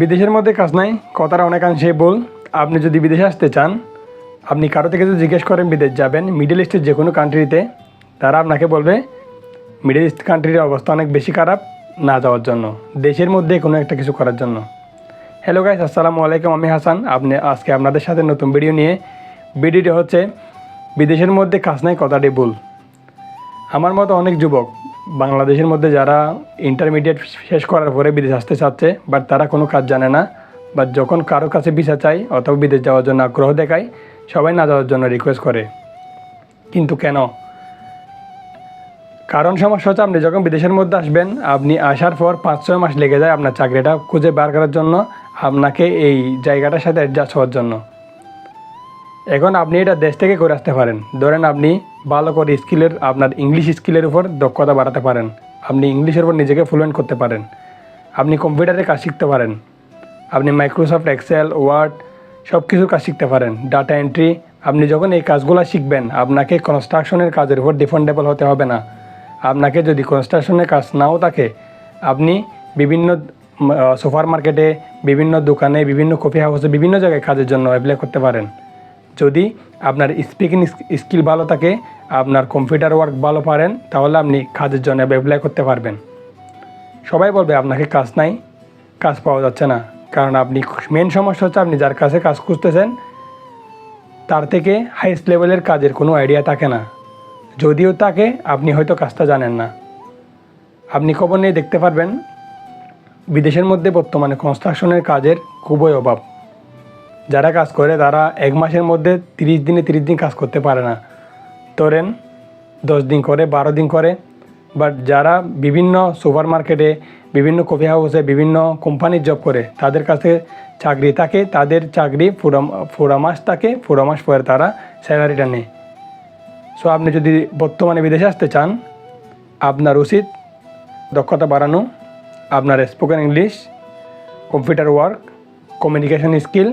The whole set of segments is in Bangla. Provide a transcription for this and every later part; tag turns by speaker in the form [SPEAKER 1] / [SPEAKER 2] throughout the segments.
[SPEAKER 1] বিদেশের মধ্যে কাজ নাই কথাটা অনেকাংশে বল। আপনি যদি বিদেশে আসতে চান, আপনি কারও থেকে যদি জিজ্ঞেস করেন বিদেশ যাবেন মিডল ইস্টের যে কোনো কান্ট্রিতে তারা আপনাকে বলবে মিডল ইস্ট কান্ট্রির অবস্থা অনেক বেশি খারাপ না যাওয়ার জন্য, দেশের মধ্যে কোনো একটা কিছু করার জন্য। হ্যালো গাইস আসসালামু আলাইকুম, আমি হাসান। আপনি আজকে আপনাদের সাথে নতুন ভিডিও নিয়ে। ভিডিওটি হচ্ছে, বিদেশের মধ্যে কাজ নাই, কথাটি ভুল আমার মতো অনেক যুবক বাংলাদেশের মধ্যে যারা ইন্টারমিডিয়েট শেষ করার পরে বিদেশ আসতে চাচ্ছে বাট তারা কোনো কাজ জানে না বা যখন কারও কাছে ভিসা চাই অথবা বিদেশ যাওয়ার জন্য আগ্রহ দেখায়, সবাই না যাওয়ার জন্য রিকোয়েস্ট করে। কিন্তু কেন? কারণ সমস্যা হচ্ছে আপনি যখন বিদেশের মধ্যে আসবেন, আপনি আসার পর পাঁচ, ছয় মাস লেগে যায় আপনার চাকরিটা খুঁজে বার করার জন্য, আপনাকে এই জায়গাটার সাথে অ্যাডজাস্ট হওয়ার জন্য। এখন আপনি এটা দেশ থেকে করে আসতে পারেন। ধরেন আপনি ভালো করে স্কিলের, আপনার ইংলিশ স্কিলের উপর দক্ষতা বাড়াতে পারেন। আপনি ইংলিশের উপর নিজেকে ফ্লুয়েন্ট করতে পারেন। আপনি কম্পিউটারে কাজ শিখতে পারেন। আপনি মাইক্রোসফট এক্সেল ওয়ার্ড সব কিছুর কাজ শিখতে পারেন। ডাটা এন্ট্রি আপনি যখন এই কাজগুলো শিখবেন, আপনাকে কনস্ট্রাকশনের কাজের উপর ডিফেন্ডেবল হতে হবে না। আপনাকে যদি কনস্ট্রাকশনের কাজ নাও থাকে, আপনি বিভিন্ন সুপার মার্কেটে, বিভিন্ন দোকানে, বিভিন্ন কফি হাউসে বিভিন্ন জায়গায় কাজের জন্য অ্যাপ্লাই করতে পারেন। যদি আপনার স্পিকিং স্কিল ভালো থাকে আপনার কম্পিউটার ওয়ার্ক ভালো পারেন, তাহলে আপনি কাজের জন্য অ্যাপ্লাই করতে পারবেন। সবাই বলবে, আপনাকে কাজ নাই, কাজ পাওয়া যাচ্ছে না। কারণ আপনি মেন সমস্যা হচ্ছে আপনি যার কাছে কাজ খুঁজতেছেন, তার থেকে হাইস্ট লেভেলের কাজের কোনো আইডিয়া থাকে না। যদিও থাকে, আপনি হয়তো কাজটা জানেন না। আপনি খবর নিয়ে দেখতে পারবেন, বিদেশের মধ্যে বর্তমানে কনস্ট্রাকশনের কাজের খুবই অভাব। যারা কাজ করে, তারা এক মাসের মধ্যে তিরিশ দিনে তিরিশ দিন কাজ করতে পারে না। ধরেন দশ দিন করে, বারো দিন করে বাট যারা বিভিন্ন সুপার মার্কেটে বিভিন্ন কফি হাউসে বিভিন্ন কোম্পানির জব করে, তাদের কাছে চাকরি থাকে, তাদের চাকরি পুরো পুরো মাস থাকে, পুরো মাস পরে তারা স্যালারিটা নেয়। সো আপনি যদি বর্তমানে বিদেশে আসতে চান, আপনার উচিত দক্ষতা বাড়ানো, আপনার spoken English computer work communication skill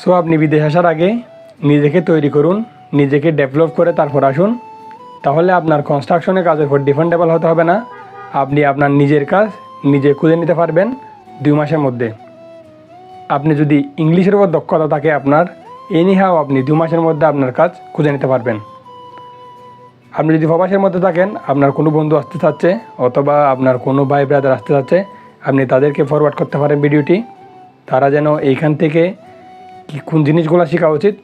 [SPEAKER 1] so আপনি বিদেশে আসার আগে নিজেকে তৈরি করুন নিজেকে ডেভেলপ করে তারপর আসুন। তাহলে আপনার কনস্ট্রাকশনের কাজের উপর ডিপেন্ডেবল হতে হবে না। আপনি আপনার নিজের কাজ নিজে খুঁজে নিতে পারবেন দুই মাসের মধ্যে। আপনি যদি ইংলিশের উপর দক্ষতা থাকে আপনার এনিহাও আপনি দু মাসের মধ্যে আপনার কাজ খুঁজে নিতে পারবেন। আপনি যদি প্রবাসের মধ্যে থাকেন, আপনার কোনো বন্ধু আসতে চাচ্ছে অথবা আপনার কোনো ভাই ব্রাদার আসতে চাচ্ছে, আপনি তাদেরকে ফরওয়ার্ড করতে পারেন ভিডিওটি তারা যেন এইখান থেকে কি কোন জিনিসগুলো শেখা উচিত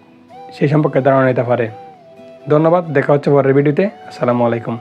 [SPEAKER 1] সেই সম্পর্কে ধারণা নিতে পারে। ধন্যবাদ দেখা হচ্ছে পরের ভিডিওতে। আসসালামু আলাইকুম।